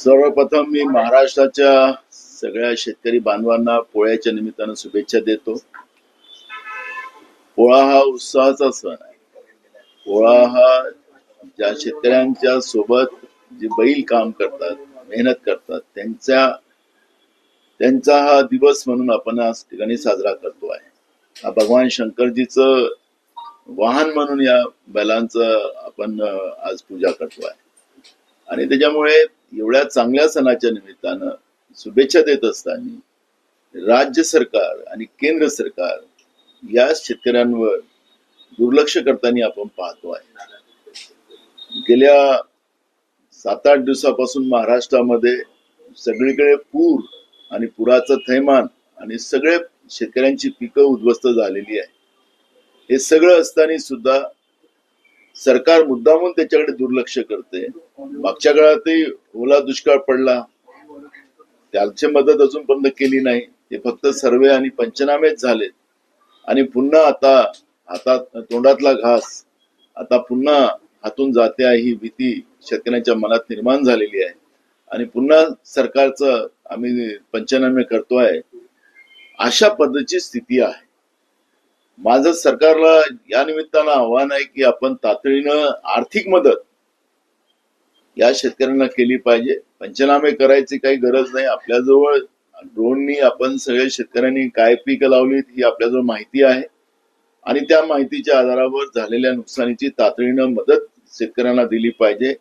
सर्वप्रथम मी महाराष्ट्राच्या सगळ्या शेतकरी बांधवांना पोळ्याच्या निमित्तानं शुभेच्छा देतो. पोळा हा उत्साहाचा सण आहे. पोळा हा ज्या शेतकऱ्यांच्या सोबत जे बैल काम करतात मेहनत करतात त्यांच्या त्यांचा हा दिवस म्हणून आपण आज ठिकाणी साजरा करतो आहे. हा भगवान शंकरजीचं वाहन म्हणून या बैलांचं आपण आज पूजा करतो आहे. आणि त्याच्यामुळे एवढ्या चांगल्या सणाच्या निमित्तानं शुभेच्छा देत असताना राज्य सरकार आणि केंद्र सरकार या शेतकऱ्यांवर दुर्लक्ष करताना आपण पाहतो आहे. गेल्या सात आठ दिवसापासून महाराष्ट्रामध्ये सगळीकडे पूर आणि पुराचं थैमान आणि सगळे शेतकऱ्यांची पिकं उद्ध्वस्त झालेली आहे. हे सगळं असताना सुद्धा सरकार मुद्दामून त्याच्याकडे दुर्लक्ष करते मागच्या काळातही ओला दुष्काळ पडला. त्याची मदत अजूनपर्यंत केली नाही. ते फक्त सर्वे आणि पंचनामेच झालेत. आणि पुन्हा आता हातात तोंडातला घास. आता पुन्हा हातून जाते आहे ही भीती शेतकऱ्यांच्या मनात निर्माण झालेली आहे. आणि पुन्हा सरकारचं आम्ही पंचनामे करतोय. अशा पद्धतीची स्थिती आहे. माझं सरकारला या निमित्तानं आव्हान आहे की आपण तातडीनं आर्थिक मदत या शेतकऱ्यांना केली पाहिजे. पंचनामे करायची काही गरज नाही. आपल्याजवळ ड्रोननी आपण सगळ्या शेतकऱ्यांनी काय पीक लावलीत ही आपल्याजवळ माहिती आहे. आणि त्या माहितीच्या आधारावर झालेल्या नुकसानीची तातडीनं मदत शेतकऱ्यांना दिली पाहिजे.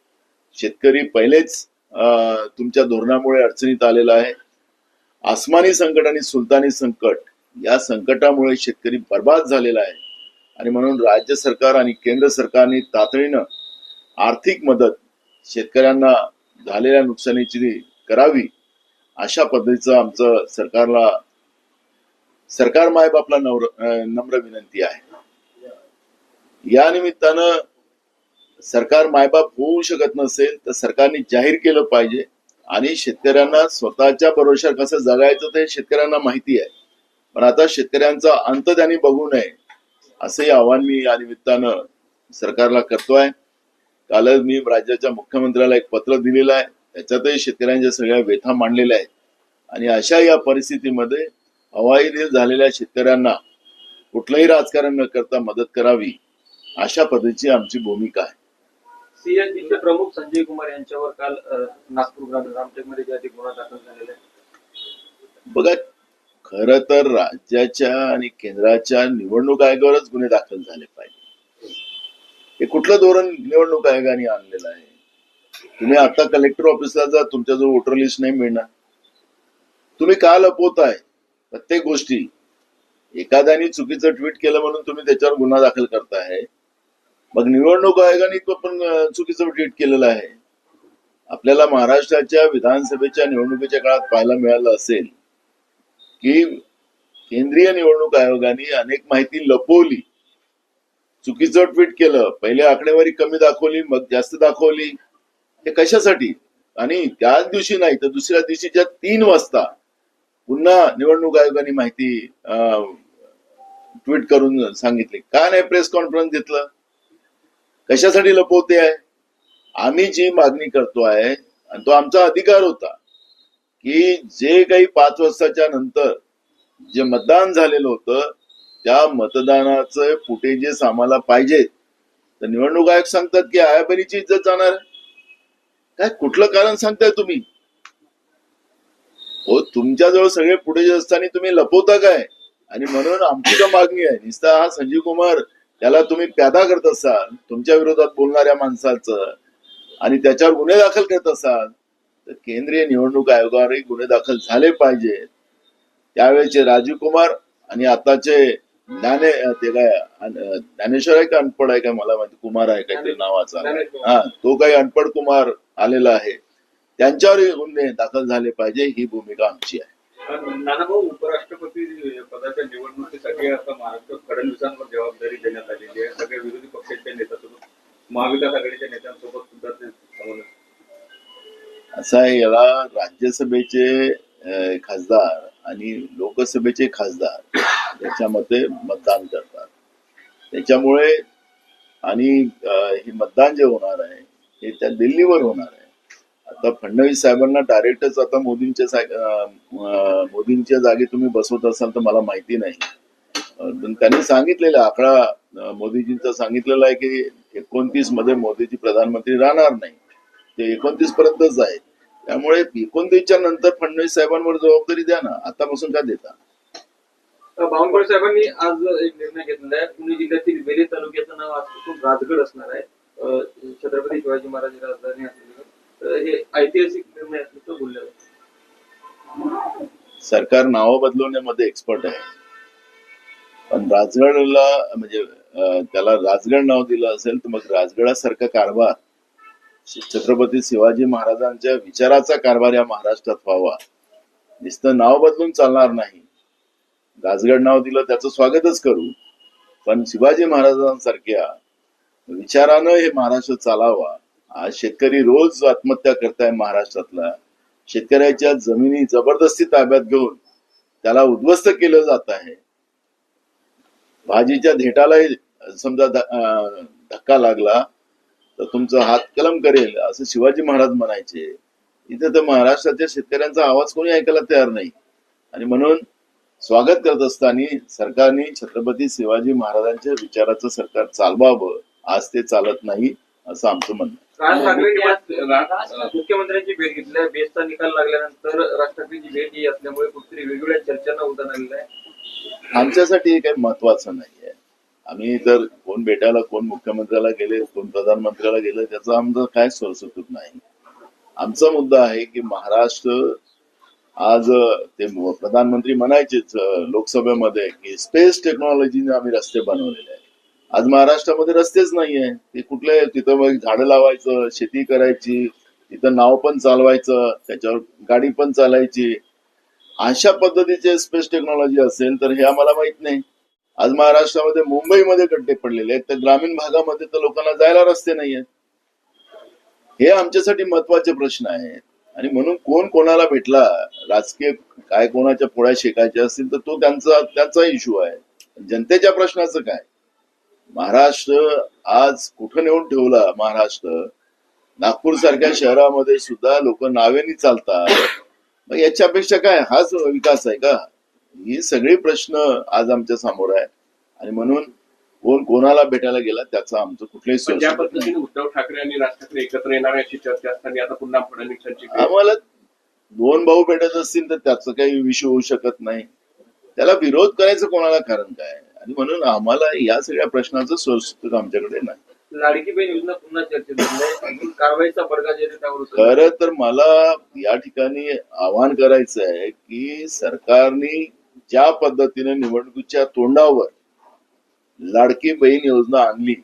शेतकरी पहिलेच अं, तुमच्या धोरणामुळे अडचणीत आलेला आहे. आसमानी संकट आणि सुलतानी संकट या संकटामुळे शेतकरी बर्बाद झालेला आहे. आणि म्हणून राज्य सरकार आणि केंद्र सरकारने तातडीनं आर्थिक मदत शेतकऱ्यांना झालेल्या नुकसानीची करावी अशा पद्धतीचं आमचं सरकारला सरकार मायबापला नवर नम्र विनंती आहे. या निमित्तानं सरकार मायबाप होऊ शकत नसेल तर सरकारने जाहीर केलं पाहिजे आणि शेतकऱ्यांना स्वतःच्या भरोशावर कसं जगायचं ते शेतकऱ्यांना माहिती आहे. पण आता शेतकऱ्यांचा अंत त्यांनी बघू नये असंही आव्हान मी या निमित्तानं सरकारला करतोय. कालच मी राज्याच्या मुख्यमंत्र्याला एक पत्र दिलेलं आहे. त्याच्यातही शेतकऱ्यांच्या सगळ्या व्यथा मांडलेल्या आहेत. आणि अशा या परिस्थितीमध्ये हवाई दिल झालेल्या शेतकऱ्यांना कुठलंही राजकारण न करता मदत करावी अशा पद्धतीची आमची भूमिका आहे. सीएसडीचे प्रमुख संजय कुमार यांच्यावर काल नागपूर रामटेकमध्ये जे गुन्हा दाखल झालेला आहे. बघा खर तर राज्याच्या आणि केंद्राच्या निवडणूक आयोगावरच गुन्हे दाखल झाले पाहिजे हे कुठलं धोरण निवडणूक आयोगाने आणलेलं आहे? तुम्ही आता कलेक्टर ऑफिसला जा तुमच्याजवळ वोटर लिस्ट नाही मिळणार. तुम्ही का लपवताय? प्रत्येक गोष्टी. एखाद्याने चुकीचं ट्विट केलं म्हणून तुम्ही त्याच्यावर गुन्हा दाखल करताय. मग निवडणूक आयोगाने तो पण चुकीचं ट्विट केलेलं आहे. आपल्याला महाराष्ट्राच्या विधानसभेच्या निवडणुकीच्या काळात पाहायला मिळालं असेल की केंद्रीय निवडणूक आयोगाने अनेक माहिती लपवली. चुकीचं ट्विट केलं पहिले आकडेवारी कमी दाखवली मग जास्त दाखवली. हे कशासाठी? आणि त्याच दिवशी नाही तर दुसऱ्या दिवशीच्या तीन वाजता पुन्हा निवडणूक आयोगाने माहिती ट्विट करून सांगितली. का नाही प्रेस कॉन्फरन्स घेतलं? कशासाठी लपवते आहे? आम्ही जी मागणी करतो आहे आणि तो आमचा अधिकार होता की जे काही पाच वर्षाच्या नंतर जे मतदान झालेलं होतं त्या मतदानाचं फुटेजेस आम्हाला पाहिजेत तर निवडणूक आयोग सांगतात की आयाबरीची इज्जत जाणार काय कुठलं कारण सांगताय तुम्ही? हो तुमच्याजवळ सगळे फुटेज असताना तुम्ही लपवता काय? आणि म्हणून आमची तर मागणी आहे. निस्ता हा संजीव कुमार त्याला तुम्ही प्यादा करत असाल तुमच्या विरोधात बोलणाऱ्या माणसाचं आणि त्याच्यावर गुन्हे दाखल करत असाल तर केंद्रीय निवडणूक आयोगावरही गुन्हे दाखल झाले पाहिजेत. त्यावेळेचे राजीव कुमार आणि आताचे ज्ञाने ते काय ज्ञानेश्वर आहे का अनपड आहे का मला माहिती? कुमार आहे काहीतरी नावाचा. ज्ञानेश कुमार. हा तो काही अनपड कुमार आलेला आहे. त्यांच्यावरही गुन्हे दाखल झाले पाहिजे ही भूमिका आमची आहे. नानाभाऊ उपराष्ट्रपती पदाच्या निवडणुकीसाठी आता महाराष्ट्र फडणवीसांवर जबाबदारी देण्यात आलेली आहे. सगळ्या विरोधी पक्षाच्या नेत्यांसोबत महाविकास आघाडीच्या नेत्यांसोबत सुद्धा ते असं आहे याला राज्यसभेचे खासदार आणि लोकसभेचे खासदार त्याच्यामध्ये मतदान करतात. त्याच्यामुळे आणि हे मतदान जे होणार आहे हे त्या दिल्लीवर होणार आहे. आता फडणवीस साहेबांना डायरेक्टच आता मोदींच्या मोदींच्या जागी तुम्ही बसवत असाल तर मला माहिती नाही. त्यांनी सांगितलेला आकडा मोदीजींचा सांगितलेला आहे की एकोणतीसमध्ये मोदीजी प्रधानमंत्री राहणार नाही. ते एकोणतीस पर्यंतच आहे त्यामुळे एकोणतीसच्या नंतर फडणवीस साहेबांवर जबाबदारी द्या ना आतापासून का देता? बावनकुळे साहेबांनी आज एक निर्णय घेतलेला आहे. पुणे जिल्ह्यातील वेली तालुक्याचं नाव आजपासून राजगड असणार आहे. छत्रपती शिवाजी महाराज राजधानी असलेलं. हे ऐतिहासिक निर्णय असल्याचं बोललं जातं. सरकार नावं बदलवण्यामध्ये एक्सपर्ट आहे. पण राजगडला म्हणजे त्याला राजगड नाव दिलं असेल तर मग राजगडासारखा कारभार छत्रपती शिवाजी महाराजांच्या विचाराचा कारभार या महाराष्ट्रात व्हावा. नुसतं नाव बदलून चालणार नाही. राजगड नाव दिलं त्याचं स्वागतच करू. पण शिवाजी महाराजांसारख्या विचारानं हे महाराष्ट्र चालावा. आज शेतकरी रोज आत्महत्या करताय महाराष्ट्रातला. शेतकऱ्याच्या जमिनी जबरदस्ती ताब्यात घेऊन त्याला उद्ध्वस्त केलं जात आहे. भाजीच्या धेटालाही समजा धक्का लागला. तर तुमचा हात कलम करेल असं शिवाजी महाराज म्हणायचे. इथे तर महाराष्ट्राच्या शेतकऱ्यांचा आवाज कोणी ऐकायला तयार नाही. आणि म्हणून स्वागत करत असताना सरकारने छत्रपती शिवाजी महाराजांच्या विचाराचं सरकार चालवावं. आज ते चालत नाही असं आमचं म्हणणं आहे. राज मुख्यमंत्र्यांची भेट घेतली आहे. बेस्टचा निकाल लागल्यानंतर राज ठाकरेंची भेट ही असल्यामुळे कुठेतरी वेगवेगळ्या चर्चांना उदाहरण आलेलं आहे. आमच्यासाठी हे काही महत्वाचं नाहीये. आम्ही तर कोण भेटायला कोण मुख्यमंत्र्याला गेले कोण प्रधानमंत्र्याला गेले त्याचा आमचा काय सरसकट नाही. आमचा मुद्दा आहे की महाराष्ट्र आज ते प्रधानमंत्री म्हणायचेच लोकसभेमध्ये की स्पेस टेक्नॉलॉजीने आम्ही रस्ते बनवलेले आहे आज महाराष्ट्रामध्ये रस्तेच नाहीये. ते कुठले तिथं मग झाडं लावायचं शेती करायची तिथं नाव पण चालवायचं त्याच्यावर गाडी पण चालायची. अशा पद्धतीचे स्पेस टेक्नॉलॉजी असेल तर हे आम्हाला माहीत नाही. आज महाराष्ट्रामध्ये मुंबईमध्ये गड्डे पडलेले आहेत तर ग्रामीण भागामध्ये तर लोकांना जायला रस्ते नाही आहेत. हे आमच्यासाठी महत्त्वाचे प्रश्न आहेत. आणि म्हणून कोण कोणाला भेटला राजकीय काय कोणाच्या पोळ्या शेकायच्या असतील तर तो त्यांचा त्यांचा इश्यू आहे. जनतेच्या प्रश्नाचं काय? महाराष्ट्र आज कुठं नेऊन ठेवला महाराष्ट्र? नागपूर सारख्या शहरामध्ये सुद्धा लोक नावेनी चालतात. मग याच्यापेक्षा काय? हाच विकास आहे का? ही सगळी प्रश्न आज आमच्यासमोर आहे आणि म्हणून कोण कोणाला भेटायला गेला त्याचा आमचं ज्या पद्धतीने उद्धव ठाकरे आणि राज ठाकरे एकत्र येणार अशी चर्चा असताना आता पुन्हा फडणवीसांची. आम्हाला दोन भाऊ भेटत असतील तर त्याचं काही विषय होऊ शकत नाही. त्याला विरोध करायचं कोणाला कारण काय? आणि म्हणून आम्हाला या सगळ्या प्रश्नाचं सोर्स आमच्याकडे नाही. लाडकी बहीण योजना पुन्हा चर्चेत कारवाईचा. खरं तर मला या ठिकाणी आवाहन करायचं आहे की सरकारने ज्या पद्धतीने निवडणुकीच्या तोंडावर लाडकी बहीण योजना आणली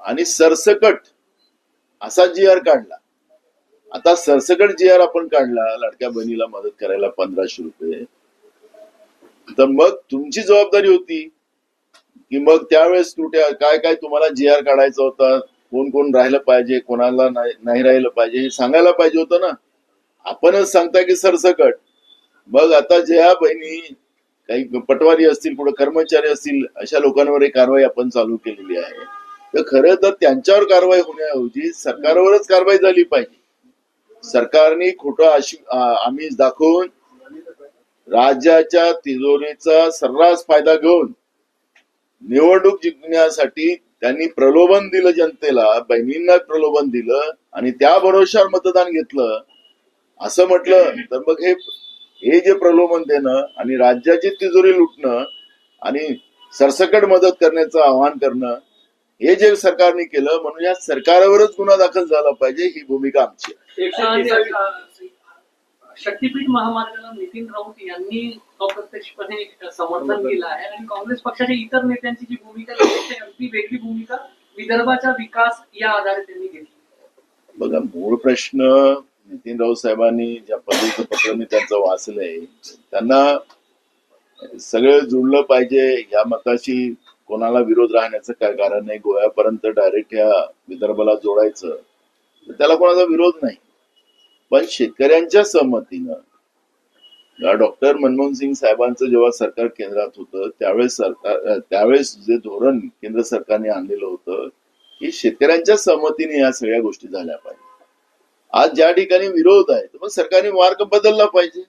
आणि सरसकट असा जी आर काढला. आता सरसकट जी आर आपण काढला लाडक्या बहिणीला मदत करायला पंधराशे रुपये. तर मग तुमची जबाबदारी होती की मग त्यावेळेस तुट्या काय काय तुम्हाला जी आर काढायचा होता? कोण कोण राहिलं पाहिजे कोणाला नाही नाही राहिलं पाहिजे हे सांगायला पाहिजे होतं ना. आपणच सांगता की सरसकट. मग आता ज्या बहिणी काही पटवारी असतील पुढे कर्मचारी असतील अशा लोकांवर ही कारवाई आपण चालू केलेली आहे. तर खरं तर त्यांच्यावर कारवाई होण्याऐवजी सरकारवरच कारवाई झाली पाहिजे. सरकारने खोटं आमिष दाखवून राज्याच्या तिजोरीचा सर्रास फायदा घेऊन निवडणूक जिंकण्यासाठी त्यांनी प्रलोभन दिलं जनतेला बहिणींना प्रलोभन दिलं आणि त्या भरोश्यावर मतदान घेतलं. असं म्हटलं तर मग हे हे जे प्रलोभन देणं आणि राज्याची तिजोरी लुटणं आणि सरसकट मदत करण्याचं आवाहन करणं हे जे सरकारने केलं म्हणून या सरकारवरच गुन्हा दाखल झाला पाहिजे ही भूमिका आमची शक्तीपीठ महामार्गाला नितीन राऊत यांनी अप्रत्यक्षपणे समर्थन केलं आहे आणि काँग्रेस पक्षाच्या इतर नेत्यांची जी भूमिका अगदी वेगळी भूमिका विदर्भाचा विकास या आधारे त्यांनी घेतली. बघा मूळ प्रश्न नितीन राऊत साहेबांनी ज्या पद्धतीचं पत्र मी त्यांचं वाचलंय त्यांना सगळं जुळलं पाहिजे या मताशी कोणाला विरोध राहण्याचं काय कारण नाही गोव्यापर्यंत डायरेक्ट ह्या विदर्भाला जोडायचं त्याला कोणाचा विरोध नाही. पण शेतकऱ्यांच्या सहमतीनं डॉक्टर मनमोहन सिंग साहेबांचं जेव्हा सरकार केंद्रात होतं त्यावेळेस सरकार त्यावेळेस जे धोरण केंद्र सरकारने आणलेलं होतं की शेतकऱ्यांच्या सहमतीने या सगळ्या गोष्टी झाल्या पाहिजे. आज ज्या ठिकाणी विरोध आहे मग सरकारने मार्ग बदलला पाहिजे.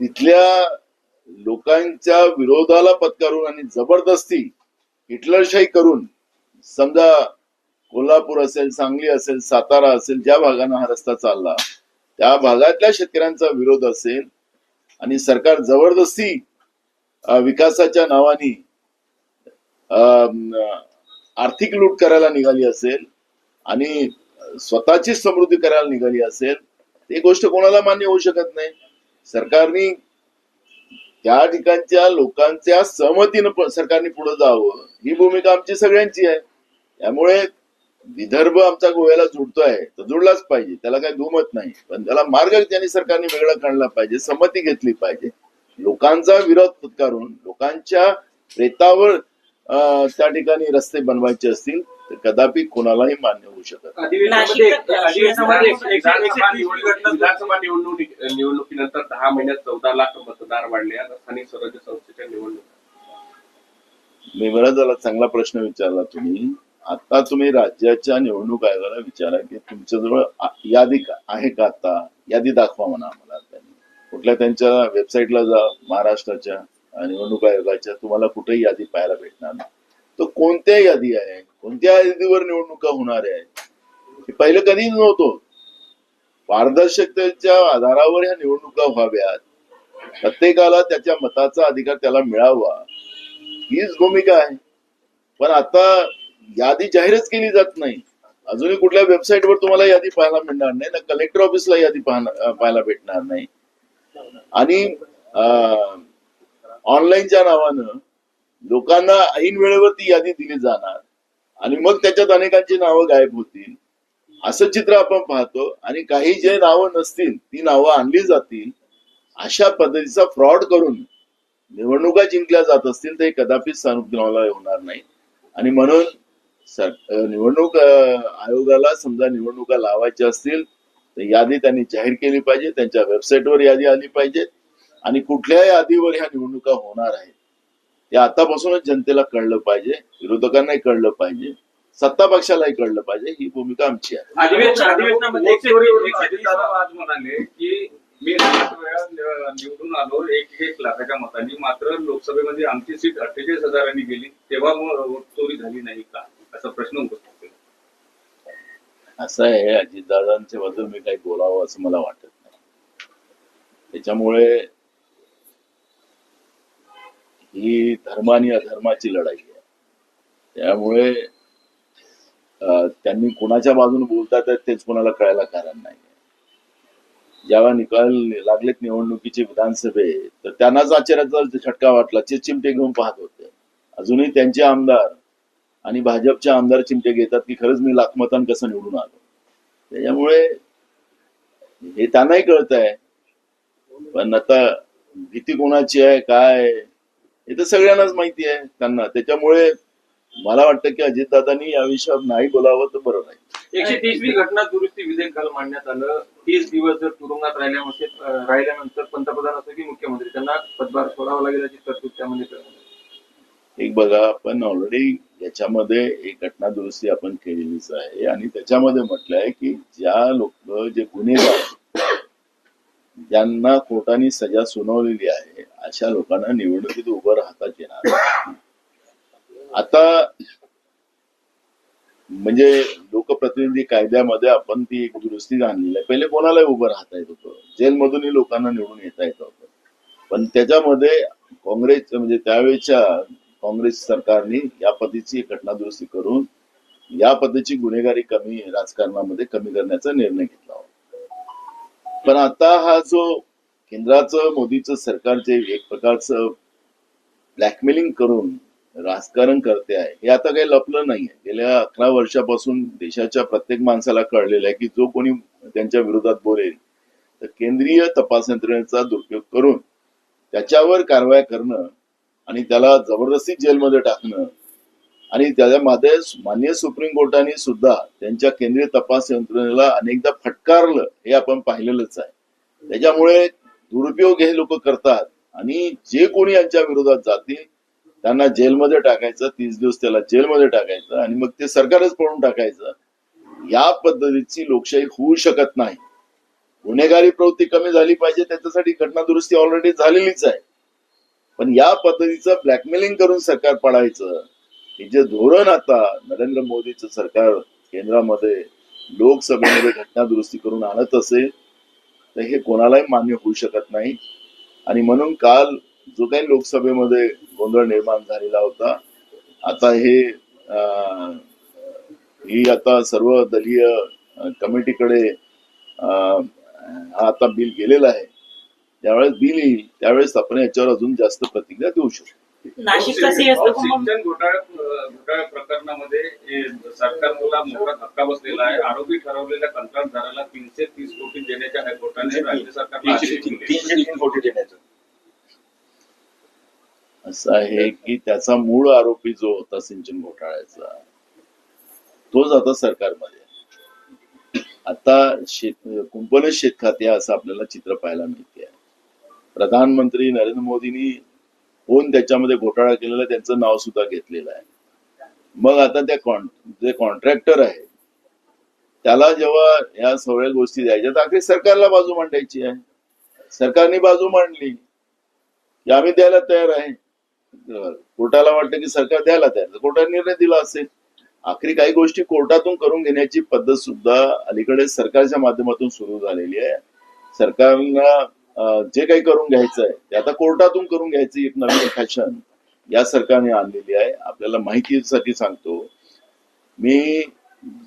तिथल्या लोकांच्या विरोधाला पत्करून आणि जबरदस्ती हिटलरशाही करून समजा कोल्हापूर असेल सांगली असेल सातारा असेल ज्या भागानं हा रस्ता चालला त्या भागातल्या शेतकऱ्यांचा विरोध असेल आणि सरकार जबरदस्ती विकासाच्या नावाने आर्थिक लूट करायला निघाली असेल आणि स्वतःची समृद्धी करायला निघाली असेल ती गोष्ट कोणाला मान्य होऊ शकत नाही. सरकारने त्या ठिकाणच्या लोकांच्या सहमतीनं सरकारने पुढे जावं. ही भूमिका आमची सगळ्यांची आहे. त्यामुळे विदर्भ आमचा गोव्याला जुडतोय तर जुडलाच पाहिजे. त्याला काही दुमत नाही. पण त्याला मार्ग त्यांनी सरकारने वेगळा काढला पाहिजे संमती घेतली पाहिजे. लोकांचा विरोध पत्करून लोकांच्या प्रेतावर अं, त्या ठिकाणी रस्ते बनवायचे असतील तर कदापि कोणालाही मान्य होऊ शकत. अधिवेशनामध्ये अधिवेशनामध्ये विधानसभा निवडणूक निवडणुकीनंतर दहा महिन्यात चौदा लाख मतदार वाढले आता स्थानिक स्वराज्य संस्थेच्या निवडणूक. मी बरं झाला चांगला प्रश्न विचारला तुम्ही. आता तुम्ही राज्याच्या निवडणूक आयोगाला विचारा की तुमच्याजवळ यादी का- आहे का आता? यादी दाखवा म्हणा आम्हाला त्यांनी. कुठल्या त्यांच्या वेबसाईटला जा महाराष्ट्राच्या निवडणूक आयोगाच्या तुम्हाला कुठेही यादी पाहायला भेटणार नाही. तो कोणत्या यादी आहे? कोणत्या यादीवर निवडणुका होणार आहे हे पहिलं कधीच नव्हतं. पारदर्शकतेच्या आधारावर ह्या निवडणुका व्हाव्यात. प्रत्येकाला त्याच्या मताचा अधिकार त्याला मिळावा. हीच भूमिका आहे. पण आता यादी जाहीरच केली जात नाही. अजूनही कुठल्या वेबसाईटवर तुम्हाला यादी पाहायला मिळणार नाही ना कलेक्टर ऑफिसला यादी पाहायला भेटणार नाही. आणि ऑनलाईनच्या नावानं लोकांना ऐन वेळेवर ती यादी दिली जाणार. आणि मग त्याच्यात अनेकांची नावं गायब होतील. असं चित्र आपण पाहतो आणि काही जे नावं नसतील ती नावं आणली जातील अशा पद्धतीचा फ्रॉड करून निवडणुका जिंकल्या जात असतील तर हे कदापिच सानुग्रहाला होणार नाही आणि म्हणून निवडणूक आयोगाला समजा निवडणुका लावायच्या असतील तर यादी त्यांनी जाहीर केली पाहिजे त्यांच्या वेबसाईटवर यादी आली पाहिजे. आणि कुठल्या यादीवर ह्या निवडणुका होणार आहेत. ते आतापासूनच जनतेला कळलं पाहिजे विरोधकांनाही कळलं पाहिजे सत्ता पक्षालाही कळलं पाहिजे ही भूमिका आमची आहे. म्हणाले की मी निवडून आलो एक एक लाखाच्या मतांनी मात्र लोकसभेमध्ये आमची सीट अठ्ठेचाळीस हजारांनी गेली तेव्हा मग चोरी झाली नाही का? असा प्रश्न उपस्थित केला. असं आहे अजितदादांच्या बद्दल मी काही बोलावं असं मला वाटत नाही. त्याच्यामुळे ही धर्म आणि अधर्माची लढाई आहे. त्यामुळे त्यांनी कोणाच्या बाजूने बोलतात तेच कोणाला कळायला कारण नाही ज्यावेळा निकाल लागलेत निवडणुकीचे विधानसभे तर त्यांनाच आश्चर्याचा झटका वाटला. ते चिमटे घेऊन पाहत होते. अजूनही त्यांचे आमदार आणि भाजपचे आमदार चिमटे घेतात की खरंच मी लाखमतान कसं निवडून आलो. त्याच्यामुळे हे त्यांनाही कळत आहे पण आता भीती कोणाची आहे? काय? हे तर सगळ्यांनाच माहिती आहे त्यांना. त्याच्यामुळे मला वाटतं की अजितदादांनी या विषयावर नाही बोलावं तर बरं नाही. एकशे तीसवी घटना दुरुस्ती विधेयक काल मांडण्यात आलं. तीस दिवस जर तुरुंगात राहिल्यामध्ये राहिल्यानंतर पंतप्रधान असो की मुख्यमंत्री त्यांना पदभार सोडावा लागेल याची तरतूद त्यामध्ये. एक बघा आपण ऑलरेडी याच्यामध्ये एक घटना दुरुस्ती आपण केलेलीच आहे. आणि त्याच्यामध्ये म्हटलंय की ज्या लोक जे गुन्हेगार ज्यांना कोर्टाने सजा सुनावलेली आहे अशा लोकांना निवडणुकीत उभं राहताच येणार आता म्हणजे लोकप्रतिनिधी कायद्यामध्ये आपण ती एक दुरुस्ती आणलेली आहे. पहिले कोणालाही उभं राहता येत होतं. जेलमधूनही लोकांना निवडून येता येत होतं. पण त्याच्यामध्ये काँग्रेस म्हणजे त्यावेळेच्या काँग्रेस सरकारने या पद्धतीची घटना दुरुस्ती करून या पद्धतीची गुन्हेगारी कमी राजकारणामध्ये कमी करण्याचा निर्णय घेतला होता. पण आता हा जो केंद्राचं मोदीचं सरकारचे एक प्रकारचं ब्लॅकमेलिंग करून राजकारण करते आहे हे आता काही लपलं नाहीये गेल्या अकरा वर्षापासून देशाच्या प्रत्येक माणसाला कळलेलं आहे की जो कोणी त्यांच्या विरोधात बोलेल तर केंद्रीय तपास यंत्रणेचा दुरुपयोग करून त्याच्यावर कारवाई करणं आणि त्याला जबरदस्ती जेलमध्ये टाकणं आणि त्याच्यामध्ये मान्य सुप्रीम कोर्टाने सुद्धा त्यांच्या केंद्रीय तपास यंत्रणेला अनेकदा फटकारलं हे आपण पाहिलेलंच आहे. त्याच्यामुळे दुरुपयोग हे लोक करतात आणि जे कोणी यांच्या विरोधात जातील त्यांना जेलमध्ये टाकायचं तीस दिवस त्याला जेलमध्ये टाकायचं आणि मग ते सरकारच पळून टाकायचं. या पद्धतीची लोकशाही होऊ शकत नाही. गुन्हेगारी प्रवृत्ती कमी झाली पाहिजे त्याच्यासाठी घटना दुरुस्ती ऑलरेडी झालेलीच आहे. पण या पद्धतीचं ब्लॅकमेलिंग करून सरकार पाडायचं हे जे धोरण आता नरेंद्र मोदीचं सरकार केंद्रामध्ये लोकसभेमध्ये घटना दुरुस्ती करून आणत असेल तर हे कोणालाही मान्य होऊ शकत नाही. आणि म्हणून काल जो काही लोकसभेमध्ये गोंधळ निर्माण झालेला होता आता हे अं, ही आता सर्व दलीय कमिटीकडे अं, हा आता बिल गेलेला आहे. ज्यावेळेस बिल येईल त्यावेळेस आपण याच्यावर अजून जास्त प्रतिक्रिया देऊ शकतो. नाशिकचा कुंभ सिंचन घोटाळा घोटाळा प्रकरणामध्ये हे सरकारला मोठा धक्का बसलेला आहे आरोपी ठरवलेल्या कंत्राटदाराला तीनशे तीस कोटी देण्याच्या हायकोर्टाने राज्य सरकारला आदेश दिले. असं आहे की त्याचा मूळ आरोपी जो होता सिंचन घोटाळ्याचा तोच आता सरकारमध्ये. आता शेत कुंपण शेत खाते असं आपल्याला चित्र पाहायला मिळते प्रधानमंत्री नरेंद्र मोदींनी कोण त्याच्यामध्ये घोटाळा केलेला त्यांचं नाव सुद्धा घेतलेलं आहे. मग आता त्या कॉन जे कॉन्ट्रॅक्टर आहे त्याला जेव्हा या सगळ्या गोष्टी द्यायच्या तर अखेर सरकारला बाजू मांडायची आहे. सरकारने बाजू मांडली की आम्ही द्यायला तयार आहे. कोर्टाला वाटलं की सरकार द्यायला तयार कोर्टाने निर्णय दिला असेल. आखरी काही गोष्टी कोर्टातून करून घेण्याची पद्धत सुद्धा अलीकडे सरकारच्या माध्यमातून सुरू झालेली आहे. सरकारला जे काही करून घ्यायचं आहे ते आता कोर्टातून करून घ्यायचं एक नवीन फॅशन या सरकारने आणलेली आहे. आपल्याला माहितीसाठी सांगतो. मी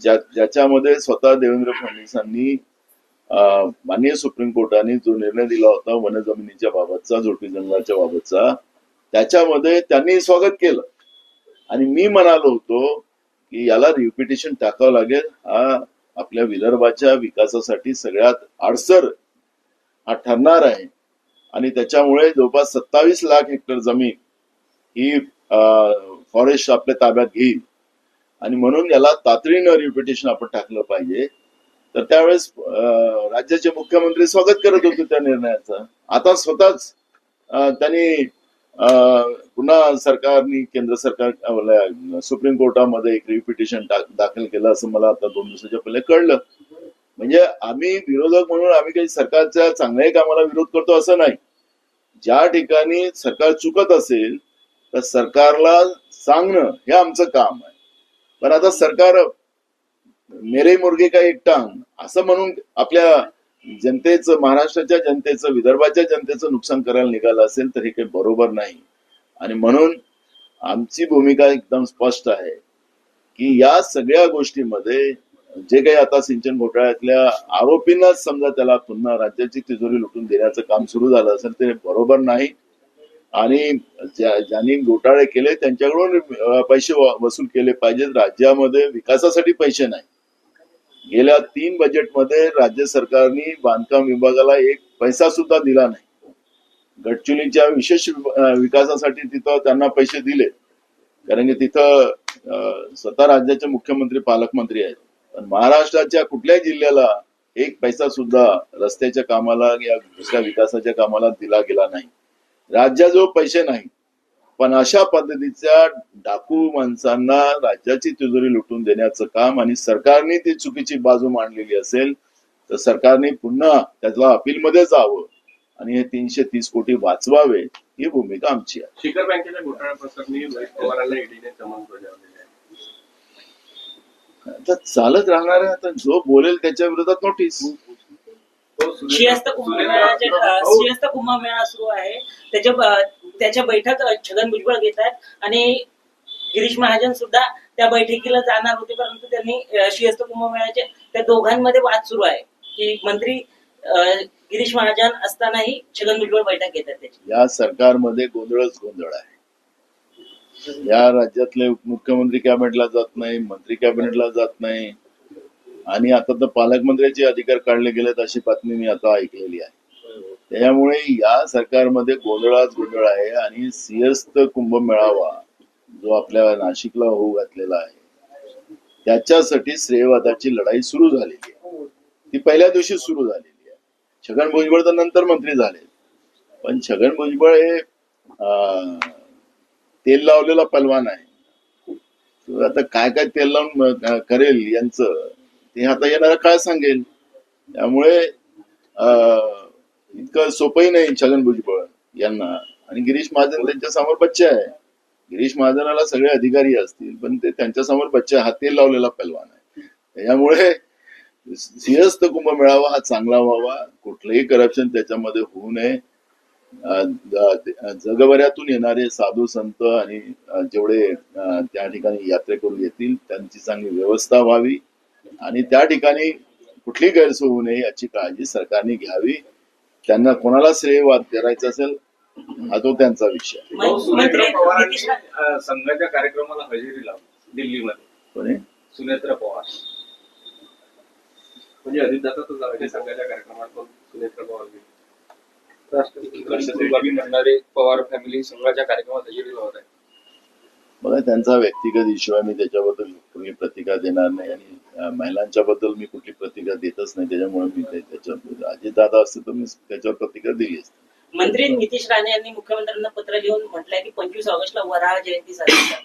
ज्या ज्याच्यामध्ये स्वतः देवेंद्र फडणवीसांनी माननीय सुप्रीम कोर्टाने जो निर्णय दिला होता वन जमिनीच्या बाबतचा झोटी जंगलाच्या बाबतचा त्याच्यामध्ये त्यांनी स्वागत केलं. आणि मी म्हणालो होतो की याला रिपिटेशन टाकावं लागेल. हा आपल्या विदर्भाच्या विकासासाठी सगळ्यात आडसर हा ठरणार आहे. आणि त्याच्यामुळे जवळपास सत्तावीस लाख हेक्टर जमीन ही फॉरेस्ट आपल्या ताब्यात घेईल. आणि म्हणून याला तातडीनं रिपिटेशन आपण टाकलं पाहिजे. तर त्यावेळेस राज्याचे मुख्यमंत्री स्वागत करत होते त्या निर्णयाचं. आता स्वतःच त्यांनी पुन्हा सरकारने केंद्र सरकार सुप्रीम कोर्टामध्ये एक रिपिटेशन दाखल केलं असं मला आता दोन दिवसाच्या पहिले कळलं. म्हणजे आम्ही विरोधक म्हणून आम्ही काही सरकारच्या चांगल्याही कामाला विरोध करतो असं नाही. ज्या ठिकाणी सरकार चुकत असेल तर सरकारला सांगणं हे आमचं काम आहे. पण आता सरकार मेरे मुर्गे का एक टांग असं म्हणून आपल्या जनतेचं महाराष्ट्राच्या जनतेचं विदर्भाच्या जनतेचं नुकसान करायला निघालं असेल तर हे काही बरोबर नाही. आणि म्हणून आमची भूमिका एकदम स्पष्ट आहे की या सगळ्या गोष्टीमध्ये जे काही आता सिंचन घोटाळ्यातल्या आरोपींनाच समजा त्याला पुन्हा राज्याची तिजोरी लुटून देण्याचं काम सुरू झालं असेल ते बरोबर नाही. आणि ज्या- ज्यांनी घोटाळे केले त्यांच्याकडून पैसे वसूल केले पाहिजेत. राज्यामध्ये विकासासाठी पैसे नाही. गेल्या तीन बजेटमध्ये राज्य सरकारने बांधकाम विभागाला एक पैसा सुद्धा दिला नाही. गडचिलीच्या विशेष विकासासाठी तिथं त्यांना पैसे दिले. कारण की तिथं स्वतः राज्याचे मुख्यमंत्री पालकमंत्री आहेत. पण महाराष्ट्राच्या कुठल्याही जिल्ह्याला एक पैसा सुद्धा रस्त्याच्या कामाला या दुसऱ्या विकासाच्या कामाला दिला गेला नाही. राज्याजवळ पैसे नाही. पण अशा पद्धतीच्या डाकू माणसांना राज्याची तिजोरी लुटून देण्याचं काम आणि सरकारने ती चुकीची बाजू मांडलेली असेल तर सरकारने पुन्हा त्याला अपीलमध्ये जावं आणि हे तीनशे तीस कोटी वाचवावे ही भूमिका आमची आहे. शिखर बँकेच्या घोटाळ्या प्रकरणी पवारांना ईडीने समन्स बजावले आता चालत राहणार आहे. आता जो बोलेल त्याच्या विरोधात नोटीस भाऊ, सिंहस्थ कुंभमेळा सुरू आहे. त्याच्या त्याच्या बैठक छगन भुजबळ घेत आहेत आणि गिरीश महाजन सुद्धा त्या बैठकीला जाणार होते परंतु त्यांनी अ, सिंहस्थ कुंभमेळ्याचे त्या दोघांमध्ये वाद सुरू आहे. की मंत्री गिरीश महाजन असतानाही छगन भुजबळ बैठक घेतात त्याची. या सरकारमध्ये गोंधळच गोंधळ आहे. या राज्यातले मुख्यमंत्री कॅबिनेटला जात नाही मंत्री कॅबिनेटला जात नाही. आणि आता तर पालकमंत्र्याचे अधिकार काढले गेलेत अशी बातमी मी आता ऐकलेली आहे. त्यामुळे या सरकारमध्ये गोंधळाच गोंधळ आहे आणि सिंहस्थ कुंभ मेळावा जो आपल्या नाशिकला होऊ घातलेला आहे त्याच्यासाठी श्रेयवादाची लढाई सुरू झालेली आहे. ती पहिल्या दिवशी सुरू झालेली आहे. छगन भुजबळ तर नंतर मंत्री झाले. पण छगन भुजबळ हे तेल लावलेला पलवान आहे. आता काय काय तेल लावून करेल यांचं ते आता येणारा काळ सांगेल. त्यामुळे अं, इतकं सोपंही नाही छगन भुजबळ यांना. आणि गिरीश महाजन त्यांच्यासमोर बच्चा आहे. गिरीश महाजनाला सगळे अधिकारी असतील पण ते त्यांच्यासमोर बच्चा हा तेल लावलेला पैलवान आहे. त्याच्यामुळे सिंहस्थ कुंभमेळावा हा चांगला व्हावा. कुठलंही करप्शन त्याच्यामध्ये होऊ नये. जगभरातून येणारे साधू संत आणि जेवढे त्या ठिकाणी यात्रेकरू येतील त्यांची चांगली व्यवस्था व्हावी आणि त्या ठिकाणी कुठली गैरसोय होऊ नये याची काळजी सरकारने घ्यावी. त्यांना कोणाला श्रेयवाद करायचा असेल हा तो त्यांचा विषय मंत्री सुनेत्रा पवारांनी संघाच्या कार्यक्रमाला हजेरी लावली दिल्लीमध्ये. कोणी? सुनेत्रा पवार. म्हणजे अजितदादा संघाच्या कार्यक्रमात सुनेत्र पवार म्हणणारे पवार फॅमिली संघाच्या कार्यक्रमात हजेरी लावत आहे बघा त्यांचा व्यक्तिगत इश्यू आहे मी त्याच्याबद्दल कुठली प्रतिक्रिया देणार नाही आणि महिलांच्या बद्दल मी कुठली प्रतिक्रिया देतच नाही त्याच्यामुळे मी ते- त्याच्या अजित दादा असते तर मी त्याच्यावर प्रतिक्रिया दिली असती. मंत्री नितीश राणे यांनी मुख्यमंत्र्यांना पत्र लिहून म्हटलंय की पंचवीस ऑगस्टला वराह जयंती साजरी करा.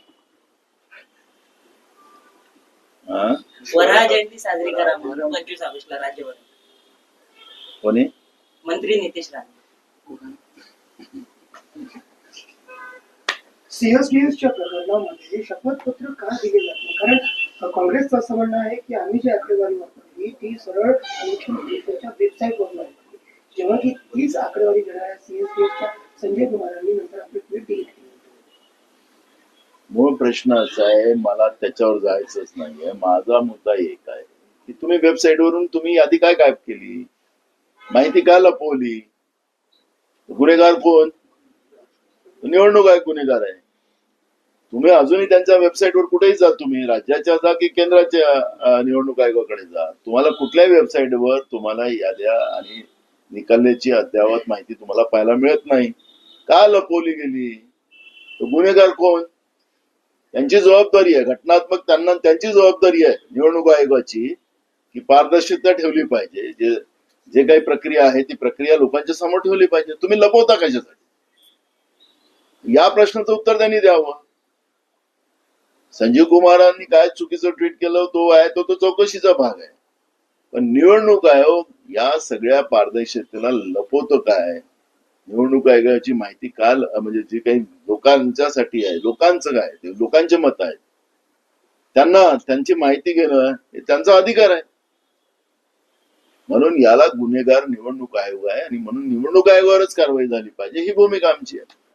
हा? वराह जयंती साजरी करा म्हणून पंचवीस ऑगस्टला राज्यभर. कोणी? मंत्री नितीश राणे. सीएसडीएसच्या प्रकरणामध्ये शपथपत्र का दिले जाते कारण काँग्रेसचं असं म्हणणं आहे की आम्ही जी आकडेवारी वापरली ती सरळ मुख्यमंत्र्यांच्या वेबसाईटवर वापरली जेव्हा की तीच आकडेवारी घेणाऱ्या सीएसडीएसच्या संजय कुमारांनी नंतर आपली ट्विट दिली मूळ प्रश्न असा आहे मला त्याच्यावर जायचंच नाहीये. माझा मुद्दा एक आहे की तुम्ही वेबसाईट वरून तुम्ही यादी काय गायब केली? माहिती का लपवली? गुन्हेगार कोण? निवडणूक आहे गुन्हेगार आहे. तुम्ही अजूनही त्यांच्या वेबसाईटवर कुठेही जा तुम्ही. राज्याच्या जा की केंद्राच्या निवडणूक आयोगाकडे जा. तुम्हाला कुठल्याही वेबसाईटवर तुम्हाला याद्या आणि निकालण्याची अद्ययावत माहिती तुम्हाला पाहायला मिळत नाही. का लपवली गेली? गुन्हेगार कोण? त्यांची जबाबदारी आहे. घटनात्मक त्यांना त्यांची जबाबदारी आहे. निवडणूक आयोगाची की पारदर्शकता ठेवली पाहिजे. जे जे काही प्रक्रिया आहे ती प्रक्रिया लोकांच्या समोर ठेवली पाहिजे. तुम्ही लपवता कशासाठी? या प्रश्नाचं उत्तर त्यांनी द्यावं. संजीव कुमारांनी काय चुकीचं ट्विट केलं तो आहे तो तो चौकशीचा भाग आहे. पण निवडणूक आयोग या सगळ्या पारदर्शकतेला लपवतो काय? निवडणूक आयोगाची माहिती काल म्हणजे जी काही लोकांच्यासाठी आहे लोकांचं काय ते लोकांचे मत आहे त्यांना त्यांची माहिती घेणं हे त्यांचा अधिकार आहे. म्हणून याला गुन्हेगार निवडणूक आयोग आहे आणि म्हणून निवडणूक आयोगावरच कारवाई झाली पाहिजे. ही भूमिका आमची आहे.